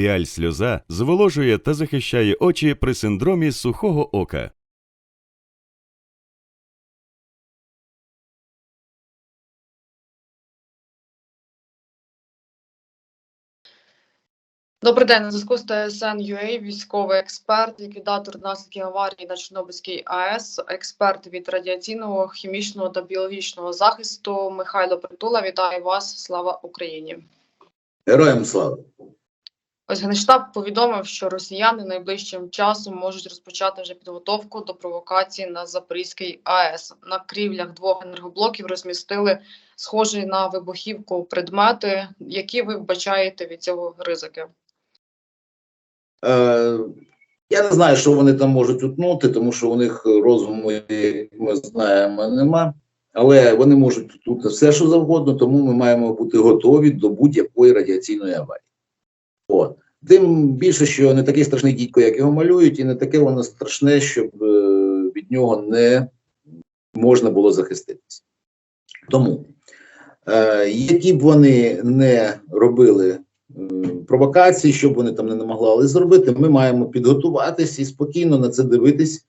Піаль сльоза зволожує та захищає очі при синдромі сухого ока. Добрий день, на зв'язку з ТСН UA, військовий експерт, ліквідатор наслідків аварії на Чорнобильській АЕС, експерт від радіаційного, хімічного та біологічного захисту Михайло Притула. Вітаю вас! Слава Україні! Героям слава! Ось Генштаб повідомив, що росіяни найближчим часом можуть розпочати вже підготовку до провокації на Запорізькій АЕС. На крівлях двох енергоблоків розмістили схожі на вибухівку предмети. Які ви вбачаєте від цього ризики? Е, я не знаю, що вони там можуть утнути, тому що у них розуму, як ми знаємо, нема. Але вони можуть тут все, що завгодно, тому ми маємо бути готові до будь-якої радіаційної аварії. От. Тим більше, що не такий страшний дідько, як його малюють, і не таке воно страшне, щоб е, від нього не можна було захиститися. Тому, е, які б вони не робили м, провокації, що б вони там не намагали зробити, ми маємо підготуватись і спокійно на це дивитись,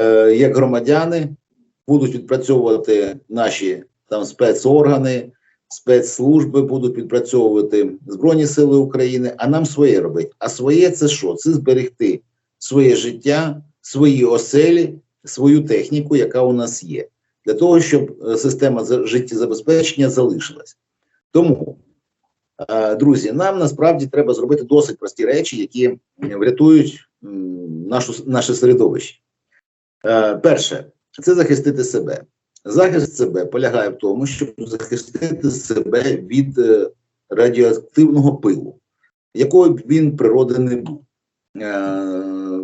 е, як громадяни будуть відпрацьовувати наші там спецоргани, спецслужби будуть відпрацьовувати Збройні Сили України, а нам своє робити. А своє це що? Це зберегти своє життя, свої оселі, свою техніку, яка у нас є, для того, щоб е, система життєзабезпечення залишилась. Тому, е, друзі, нам насправді треба зробити досить прості речі, які врятують нашу, наше середовище. Е, Перше, це захистити себе. Захист себе полягає в тому, щоб захистити себе від е, радіоактивного пилу, якого б він природи не був. Е,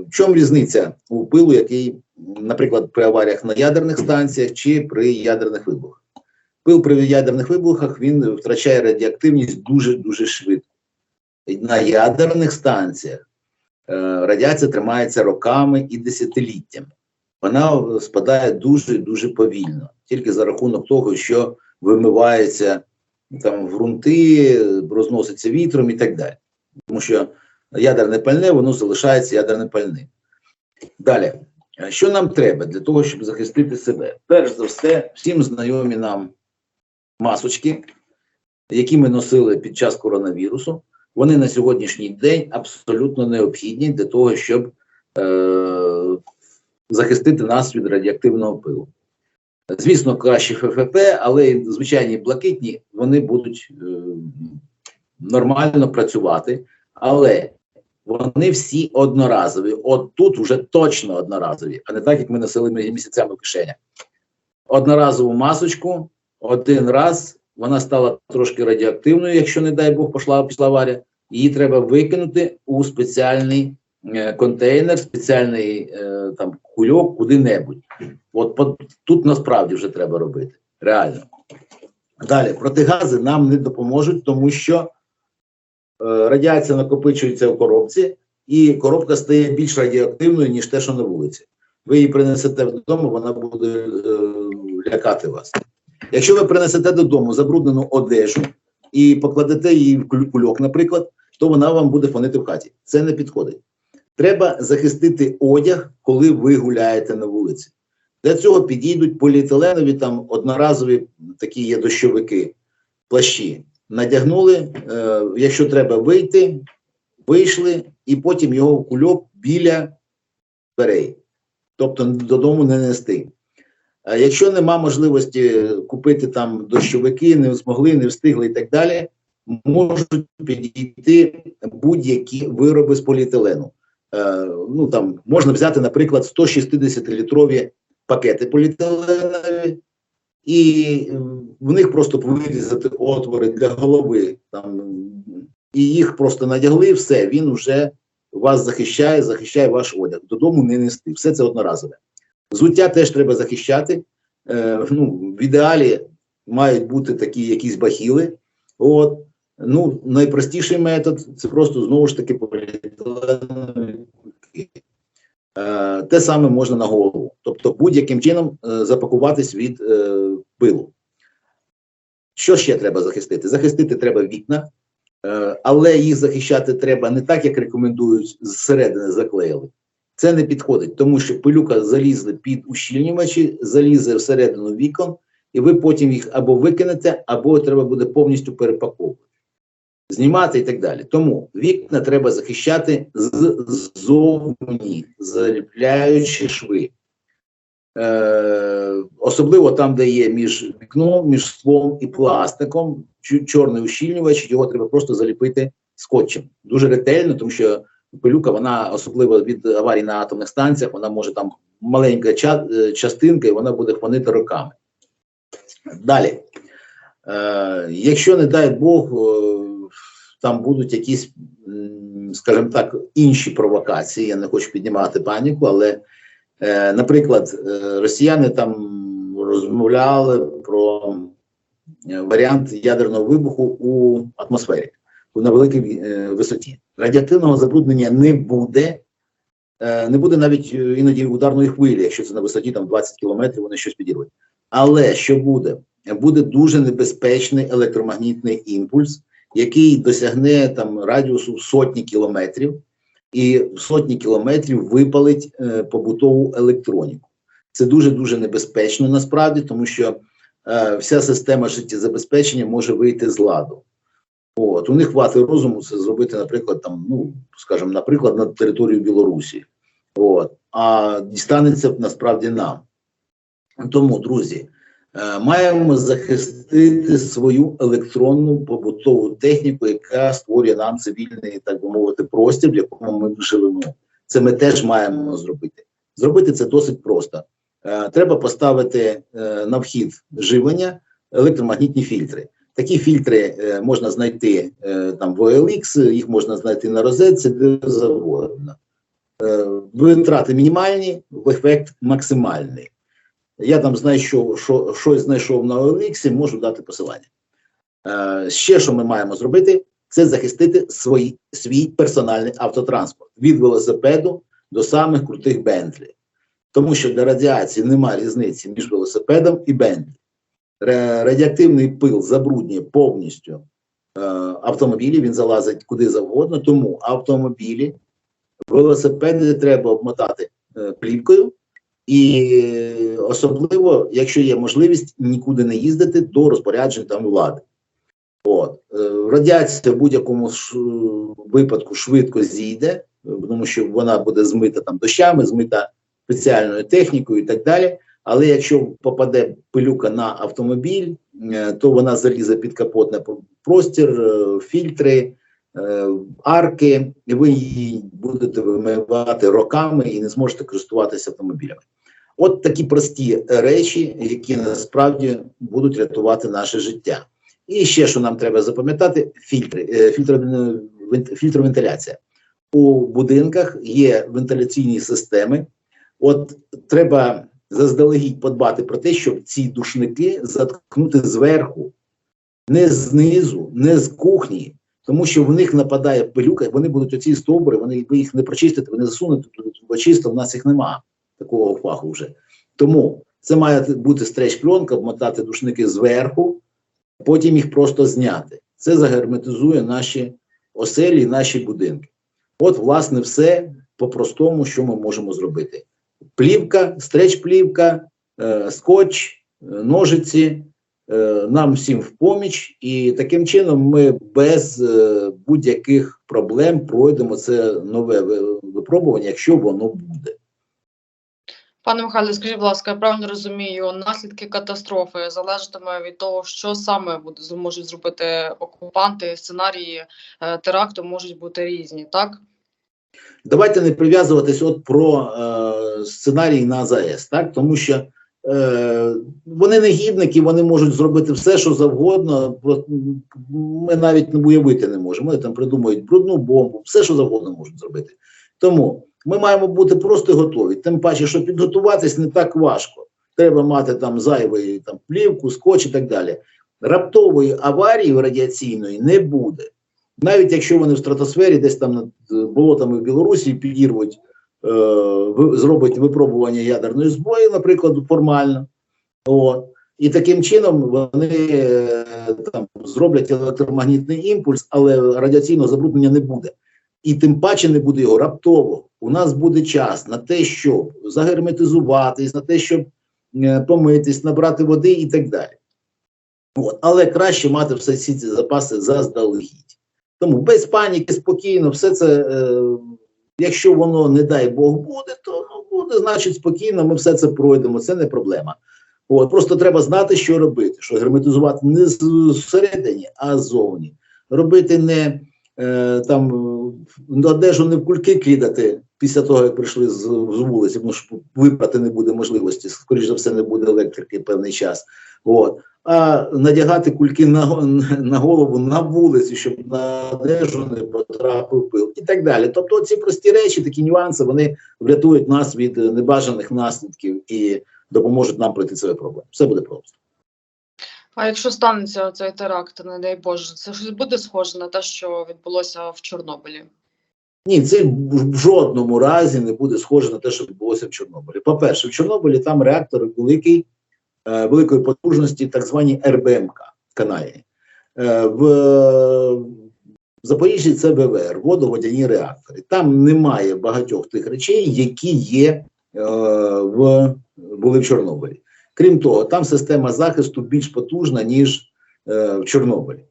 В чому різниця у пилу, який, наприклад, при аваріях на ядерних станціях чи при ядерних вибухах? Пил при ядерних вибухах він втрачає радіоактивність дуже дуже швидко. На ядерних станціях е, радіація тримається роками і десятиліттями вона спадає дуже дуже повільно, тільки за рахунок того, що вимивається там ґрунти, розноситься вітром і так далі. Тому що ядерне пальне воно залишається ядерним пальним. Далі, що нам треба для того, щоб захистити себе? Перш за все, всім знайомі нам масочки, які ми носили під час коронавірусу. Вони на сьогоднішній день абсолютно необхідні для того, щоб е, захистити нас від радіоактивного пилу. Звісно, краще ФФП, але звичайні блакитні вони будуть е, нормально працювати, але вони всі одноразові. От тут вже точно одноразові, а не так, як ми носили місяцями в кишенях. Одноразову масочку, один раз, вона стала трошки радіоактивною, якщо, не дай Бог, пішла, пішла аварія, її треба викинути у спеціальний контейнер, спеціальний е, там кульок, куди-небудь. От тут насправді вже треба робити. Реально. Далі, протигази нам не допоможуть, тому що е, радіація накопичується в коробці, і коробка стає більш радіоактивною, ніж те, що на вулиці. Ви її принесете вдома, вона буде е, лякати вас. Якщо ви принесете додому забруднену одежу і покладете її в кульок, наприклад, то вона вам буде фонити в хаті. Це не підходить. Треба захистити одяг, коли ви гуляєте на вулиці. Для цього підійдуть поліетиленові там одноразові такі є дощовики, плащі. Надягнули, е, якщо треба вийти, вийшли, і потім його в кульок біля дверей. Тобто додому не нести. А якщо нема можливості купити там дощовики, не змогли, не встигли і так далі, можуть підійти будь-які вироби з поліетилену. Е, ну там можна взяти, наприклад, 160-літрові пакети поліетиленові, і в них просто вирізати отвори для голови, там, і їх просто надягли, все, він вже вас захищає, захищає ваш одяг. Додому не нести. Все це одноразове. Взуття теж треба захищати. Е, ну, в ідеалі мають бути такі якісь бахіли. От. Ну, найпростіший метод це просто знову ж таки поліетиленові те саме можна на голову. Тобто будь-яким чином е, запакуватись від е, пилу. Що ще треба захистити? Захистити треба вікна, Е, але їх захищати треба не так, як рекомендують зсередини заклеїли. Це не підходить, тому що пилюка залізли під ущільнювачі, залізе всередину вікон, і ви потім їх або викинете, або треба буде повністю перепаковувати, знімати і так далі. Тому вікна треба захищати ззовні, заліпляючи шви. Е, особливо там, де є між вікном, між склом і пластиком, чорний ущільнювач, його треба просто заліпити скотчем. Дуже ретельно, тому що пилюка, вона особливо від аварій на атомних станціях, вона може там маленька е, частинка, і вона буде хванити роками. Далі. Е, якщо, не дай Бог, е, там будуть якісь, скажімо так, інші провокації, я не хочу піднімати паніку, але Е, Наприклад, е, росіяни там розмовляли про варіант ядерного вибуху у атмосфері на великій е, висоті. Радіоактивного забруднення не буде, не буде навіть іноді ударної хвилі, якщо це на висоті там 20 кілометрів, вони щось підірвуть. Але що буде? Буде дуже небезпечний електромагнітний імпульс, який досягне там радіусу сотні кілометрів і в сотні кілометрів випалить е, побутову електроніку. Це дуже дуже небезпечно насправді, тому що е, вся система життєзабезпечення може вийти з ладу. От у них хватить розуму це зробити, наприклад, там, ну скажімо, наприклад, на територію Білорусі. От а дістанеться насправді нам. Тому, друзі, маємо захистити свою електронну побутову техніку, яка створює нам цивільний, так би мовити, простір, в якому ми живемо. Це ми теж маємо зробити. Зробити це досить просто. Е, Треба поставити е, на вхід живлення електромагнітні фільтри. Такі фільтри е, можна знайти е, там в OLX, їх можна знайти на розетці, де завгодно. Е, Витрати мінімальні, ефект максимальний. Я там знайшов, що, щось знайшов на OLX, можу дати посилання. Е, ще що ми маємо зробити, це захистити свій, свій персональний автотранспорт від велосипеду до самих крутих Бентлі. Тому що для радіації немає різниці між велосипедом і Бентлі. Радіоактивний пил забруднює повністю е, автомобілі, він залазить куди завгодно, тому автомобілі, велосипеди треба обмотати е, плівкою, і е, особливо, якщо є можливість, нікуди не їздити до розпоряджень там влади. От. Е, Радіація в будь-якому ш- випадку швидко зійде, е, тому що вона буде змита там дощами, змита спеціальною технікою і так далі. Але якщо попаде пилюка на автомобіль, е, то вона залізе під капотний про- простір, е, фільтри, е, арки, і ви її будете вимивати роками і не зможете користуватися автомобілями. От такі прості речі, які насправді будуть рятувати наше життя. І ще що нам треба запам'ятати: фільтри, е, фільтр, фільтровентиляція. У будинках є вентиляційні системи. От треба заздалегідь подбати про те, щоб ці душники заткнути зверху, не знизу, не з кухні, тому що в них нападає пилюка, вони будуть оці стовбури, вони ви їх не прочистите, вони засунете туди, бо чисто в нас їх нема такого фаху вже. Тому це має бути стреч-пленка, обмотати душники зверху, потім їх просто зняти. Це загерметизує наші оселі, наші будинки. От, власне, все по-простому, що ми можемо зробити. Плівка, стреч-плівка, е, скотч, е, ножиці, нам всім в поміч, і таким чином ми без е, будь-яких проблем пройдемо це нове випробування, якщо воно буде. Пане Михайло, скажіть, будь ласка, я правильно розумію, наслідки катастрофи залежатиме від того, що саме буде, зможуть зробити окупанти, сценарії е, теракту можуть бути різні, так? Давайте не прив'язуватись от про е, сценарій на ЗАЕС, так тому що е, вони негідники, вони можуть зробити все, що завгодно. Ми навіть не уявити не можемо. Вони там придумають брудну бомбу, все, що завгодно можуть зробити. Тому ми маємо бути просто готові. Тим паче, що підготуватись не так важко. Треба мати там зайвий там плівку, скотч і так далі. Раптової аварії радіаційної не буде. Навіть якщо вони в стратосфері, десь там над е, болотами в Білорусі підірвуть, е, зроблять випробування ядерної зброї, наприклад, формально. От. І таким чином вони е, там зроблять електромагнітний імпульс, але радіаційного забруднення не буде. І тим паче не буде його раптово. У нас буде час на те, щоб загерметизуватись, на те, щоб е, помитись, набрати води і так далі. От. Але краще мати все ці запаси заздалегідь. Тому без паніки, спокійно, все це, якщо воно, не дай Бог, буде, то ну, буде, значить, спокійно, ми все це пройдемо, це не проблема. От, просто треба знати, що робити, що герметизувати не зсередині, а ззовні. Робити не е, там одежу не в кульки кидати після того, як прийшли з, з вулиці, тому що випрати не буде можливості, скоріш за все, не буде електрики певний час. От. А надягати кульки на, на голову на вулиці, щоб на одежу не потрапив пил, і так далі. Тобто, ці прості речі, такі нюанси, вони врятують нас від небажаних наслідків і допоможуть нам пройти цей проблем. Все буде просто. А якщо станеться цей теракт, не дай Боже, це щось буде схоже на те, що відбулося в Чорнобилі? Ні, це в жодному разі не буде схоже на те, що відбулося в Чорнобилі. По-перше, в Чорнобилі там реактор великий, великої потужності, так звані РБМК каналі. Е, в, Запоріжжі це ВВР, водоводяні реактори. Там немає багатьох тих речей, які є е, в, були в Чорнобилі. Крім того, там система захисту більш потужна, ніж е, в Чорнобилі.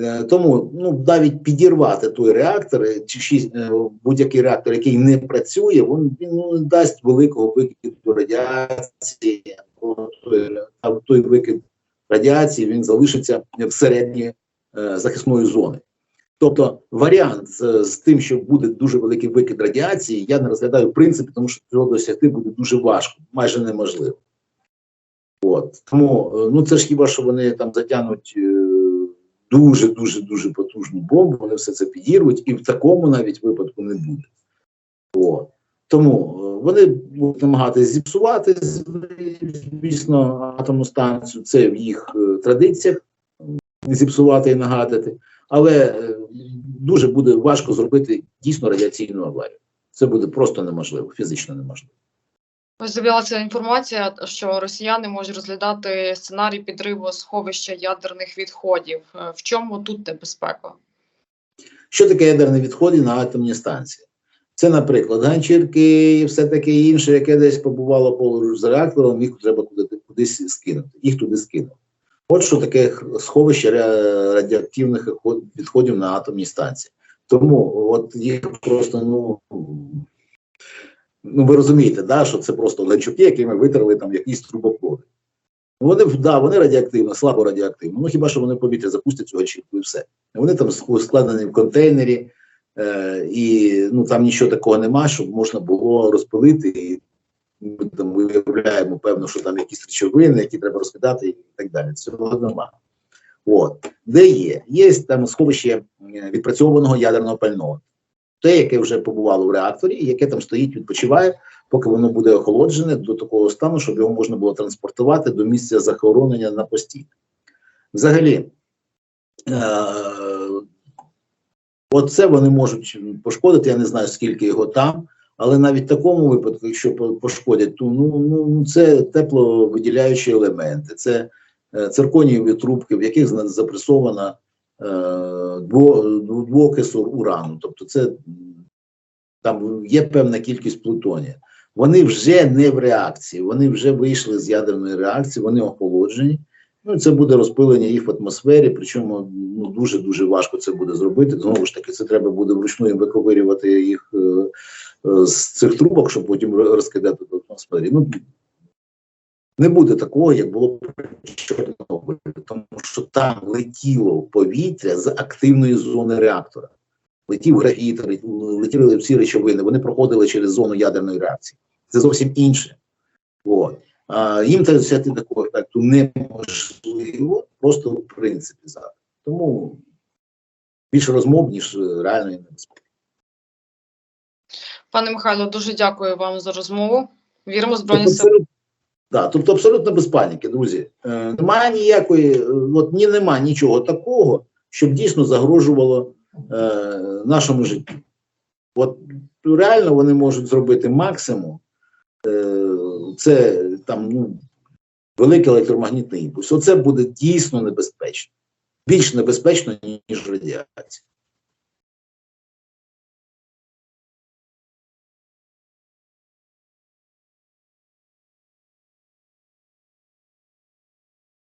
Е, Тому ну навіть підірвати той реактор, е, чи е, будь-який реактор, який не працює, він, він ну, дасть великого викиду радіації. Той викид радіації він залишиться всередині е, захисної зони. Тобто варіант з, з тим, що буде дуже великий викид радіації, я не розглядаю в принципі, тому що цього досягти буде дуже важко, майже неможливо. От тому е, ну це ж хіба що вони там затягнуть е, дуже дуже дуже потужну бомбу, вони все це підірвуть, і в такому навіть випадку не буде. От. Тому е, вони будуть намагатися зіпсувати, звісно, атомну станцію. Це в їх е, традиціях зіпсувати і нагадати, але е, дуже буде важко зробити дійсно радіаційну аварію. Це буде просто неможливо, фізично неможливо. Ось з'явилася інформація, що росіяни можуть розглядати сценарій підриву сховища ядерних відходів. В чому тут небезпека? Що таке ядерні відходи на атомній станції? Це, наприклад, ганчірки і все таке інше, яке десь побувало поруч з реактором, їх треба кудись скинути. Їх туди скинули. От що таке сховище радіоактивних відходів на атомній станції. Тому от їх просто, ну, ну ви розумієте, да, що це просто ланчуки, якими витерли там якісь трубопроводи. Вони, да, вони радіоактивні, слабо радіоактивні. Ну хіба що вони в повітря запустять гачірку і все. Вони там ск- складені в контейнері, е, і ну, там нічого такого нема, щоб можна було розпилити. І ми там виявляємо, певно, що там якісь речовини, які треба розкидати і так далі. Цього нема. От. Де є? Є там сховище е, відпрацьованого ядерного пального. Те, яке вже побувало в реакторі, яке там стоїть, відпочиває, поки воно буде охолоджене до такого стану, щоб його можна було транспортувати до місця захоронення на постійно. Взагалі, е, оце вони можуть пошкодити, я не знаю, скільки його там, але навіть в такому випадку, якщо пошкодять, то ну, ну, це тепловиділяючі елементи, це е, цирконієві трубки, в яких запресована е, дво- урану. Тобто це там є певна кількість плутонія. Вони вже не в реакції, вони вже вийшли з ядерної реакції, вони охолоджені. Ну, це буде розпилення їх в атмосфері, причому ну, дуже дуже важко це буде зробити. Знову ж таки, це треба буде вручну виковирювати їх е, е, з цих трубок, щоб потім розкидати в атмосфері. Ну не буде такого, як було при Чорнобилі, тому що там летіло повітря з активної зони реактора. Летів графіт, летіли всі речовини, вони проходили через зону ядерної реакції. Це зовсім інше. От. Їм та досягти такого ефекту неможливо, просто в принципі зараз. Тому більше розмов, ніж реальної небезпеки. Пане Михайло, дуже дякую вам за розмову. Віримо в збройні Тобто, сили. абсолютно, да, тобто абсолютно без паніки, друзі. Е, немає ніякої, от ні, нема нічого такого, щоб дійсно загрожувало е, нашому життю. От реально вони можуть зробити максимум. Е, це там, ну, великий електромагнітний імпульс. Оце буде дійсно небезпечно. Більш небезпечно, ніж радіація.